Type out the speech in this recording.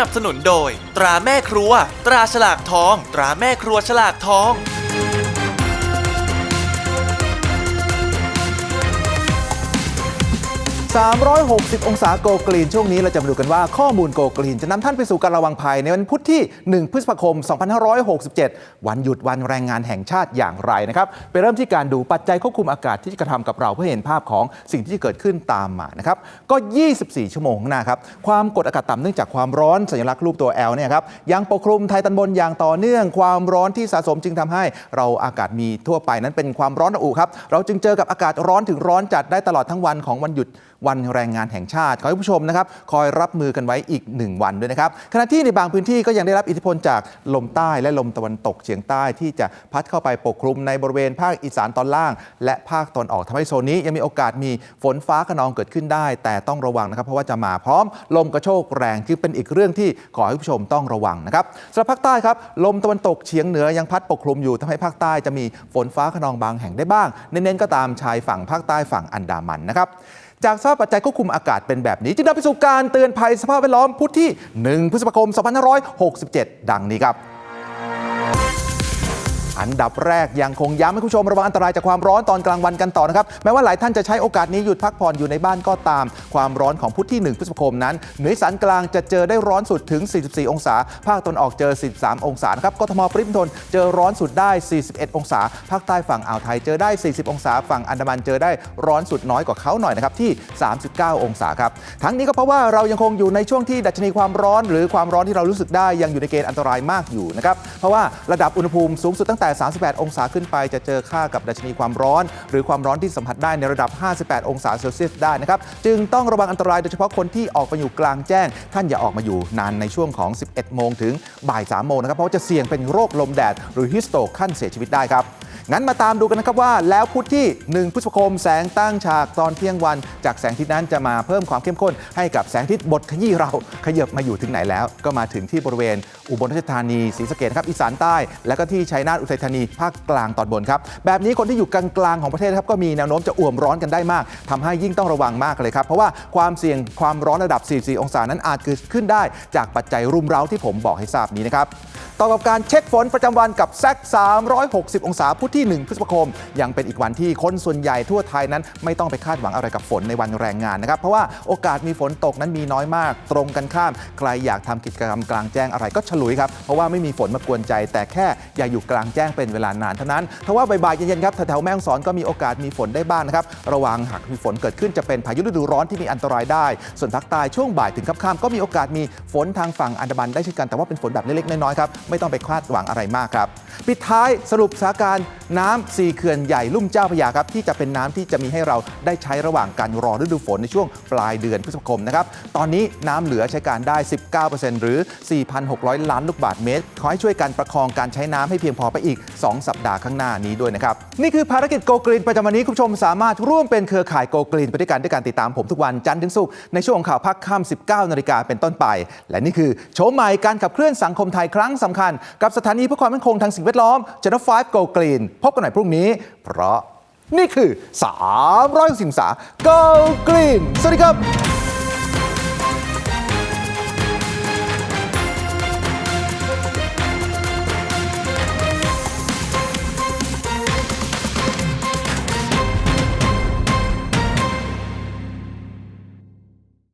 นับสนุนโดย ตราแม่ครัว ตราฉลากทอง ตราแม่ครัวฉลากทอง 360 องศาโกกรีน ช่วงนี้เราจะมาดูกันว่าข้อมูลโกกรีน จะนำท่านไปสู่การระวังภัยในวันพุธที่ 1 พฤษภาคม 2567 วันหยุดวันแรงงานแห่งชาติอย่างไรนะครับ ไปเริ่มที่การดูปัจจัยควบคุมอากาศที่จะกระทำกับเราเพื่อเห็นภาพของสิ่งที่จะเกิดขึ้นตามมานะครับก็ 24 ชั่วโมงข้างหน้าครับความกดอากาศต่ำเนื่องจากความร้อนสัญลักษณ์รูปตัว L เนี่ยครับยังปกคลุมไทยตอนบนอย่างต่อเนื่อง ความร้อนที่สะสมจึงทำให้เราอากาศมีทั่วไปนั้นเป็นความร้อนระอุครับเราจึงเจอกับอากาศร้อนถึงร้อนจัดได้ตลอดทั้งวันของวันหยุดวันแรงงานแห่งชาติ ขอให้ผู้ชมนะครับคอยรับมือกันไว้อีก 1 วันด้วยนะครับขณะที่ในบางพื้นที่ก็ยังได้รับอิทธิพลจากลมใต้และลมตะวันตกเฉียงใต้ที่จะพัดเข้าไปปกคลุมในบริเวณภาคอีสานตอนล่าง และภาคตอนออกทำให้โซนนี้ยังมีโอกาสมีฝนฟ้าขนองเกิดขึ้นได้ แต่ต้องระวังนะครับ เพราะว่าจะมาพร้อมลมกระโชกแรงที่เป็นอีกเรื่องที่ขอให้ผู้ชมต้องระวังนะครับสำหรับภาคใต้ครับลมตะวันตกเฉียงเหนือยังพัดปกคลุมอยู่ทำให้ภาคใต้จะมีฝนฟ้าขนองบางแห่งได้บ้าง เน้นๆก็ตามชายฝั่งภาคใต้ฝั่งอันดามันนะครับ จากสภาพปัจจัยควบคุมอากาศเป็นแบบนี้ จึงนำไปสู่การเตือนภัยสภาพแวดล้อมพุธที่ 1 พฤษภาคม 2567 ดังนี้ครับ อันดับแรกยังคงย้ำให้คุณผู้ชมระวังอันตรายจากความร้อนตอนกลางวันกันต่อนะครับ แม้ว่าหลายท่านจะใช้โอกาสนี้หยุดพักผ่อนอยู่ในบ้านก็ตาม ความร้อนของพุธที่ 1 พฤษภาคมนั้น เหนืออีสานกลางจะเจอได้ร้อนสุดถึง 44 องศา ภาคตะวันออกเจอ 43 องศาครับ กทมปริมณฑลเจอร้อนสุดได้ 41 องศา ภาคใต้ฝั่งอ่าวไทยเจอได้ 40 องศา ฝั่งอันดามันเจอได้ร้อนสุดน้อยกว่าเขาหน่อยนะครับที่ 39 องศาครับ ทั้งนี้ก็เพราะว่าเรายังคงอยู่ในช่วงที่ดัชนีความร้อน หรือความร้อนที่เรารู้สึกได้ยังอยู่ในเกณฑ์อันตรายมากอยู่นะครับ เพราะว่าระดับอุณหภูมิสูงสุดตั้งแต่38 องศาขึ้นไปจะเจอค่ากับดัชนีความร้อน หรือความร้อนที่สัมผัสได้ในระดับ 58 องศาเซลเซียสได้นะครับ จึงต้องระวังอันตรายโดยเฉพาะคนที่ออกไปอยู่กลางแจ้ง ท่านอย่าออกมาอยู่นานในช่วงของ 11 โมงถึงบ่าย 3 โมงนะครับ เพราะว่าจะเสี่ยงเป็นโรคลมแดด หรือฮิสโตกขั้นเสียชีวิตได้ครับ งั้นมาตามดูกันนะครับว่าแล้วพุธที่ 1 พฤษภาคมแสงตั้งฉากตอนเที่ยงวัน จากแสงอาทิตย์นั้นจะมาเพิ่มความเข้มข้น ให้กับแสงอาทิตย์บทขยี้เราขยับมาอยู่ถึงไหนแล้ว ก็มาถึงที่บริเวณ อุบลราชธานีศรีสะเกษครับอีสานใต้ และก็ที่ชัยนาทอุทัยธานีภาคกลางตอนบนครับแบบนี้คนที่อยู่กลางๆของประเทศครับก็มีแนวโน้มจะอ่วมร้อนกันได้มากทำให้ยิ่งต้องระวังมากเลยครับเพราะว่าความเสี่ยงความร้อนระดับ 44 องศานั้นอาจเกิดขึ้นได้ จากปัจจัยรุมเร้าที่ผมบอกให้ทราบนี้นะครับ ต่อกับการเช็คฝนประจำวันกับแซก360 องศาพุธที่ 1 พฤษภาคม ยังเป็นอีกวันที่คนส่วนใหญ่ทั่วไทยนั้น ไม่ต้องไปคาดหวังอะไรกับฝนในวันแรงงานนะครับ เพราะว่าโอกาสมีฝนตกนั้นมีน้อยมาก ตรงกันข้าม ใครอยากทำกิจกรรมกลางแจ้งอะไรก็ฉลุยครับ เพราะว่าไม่มีฝนมากวนใจ แต่แค่อย่าอยู่กลางแจ้งเป็นเวลานานเท่านั้นเพราะว่าบ่ายๆเย็นๆครับแถวๆแม่ฮ่องสอนก็มีโอกาสมีฝนได้บ้างนะครับระวังหากมีฝนเกิดขึ้นจะเป็นพายุฤดูร้อนที่มีอันตรายได้ ส่วนภาคใต้ช่วงบ่ายถึงค่ำๆก็มีโอกาสมีฝนทางฝั่งอันดามันได้เช่นกันแต่ว่าเป็นฝนแบบเล็กๆน้อยๆครับไม่ต้องไปคาดหวังอะไรมากครับ ปิดท้ายสรุปสถานการณ์ น้ำสี่เขื่อนใหญ่ลุ่มเจ้าพระยาครับที่จะเป็นน้ำที่จะมีให้เราได้ใช้ระหว่างการรอฤดูฝนในช่วงปลายเดือนพฤษภาคมนะครับตอนนี้น้ำเหลือใช้การได้ 19%หรือ 4,600 ล้านลูกบาศก์เมตร ขอให้ช่วยกันประคองการใช้น้ำให้เพียงพอไปอีก 2 สัปดาห์ข้างหน้านี้ด้วยนะครับนี่คือภารกิจโกกรีนประจำวันนี้คุณผู้ชมสามารถร่วมเป็นเครือข่ายโกกรีนไปด้วยกันด้วยการติดตามผมทุกวันจันทร์ถึงศุกร์ในช่วงของข่าวพักค่ำ19นาฬิกาเป็นต้นไป และนี่คือโฉมใหม่การขับเคลื่อนสังคมไทยครั้งสำคัญ กับสถานีเพื่อความมั่นคงทางสิ่งแวดล้อม Channel 5 Go Green พบกันใหม่พรุ่งนี้ เพราะนี่คือ360องศา Go Green สวัสดีครับ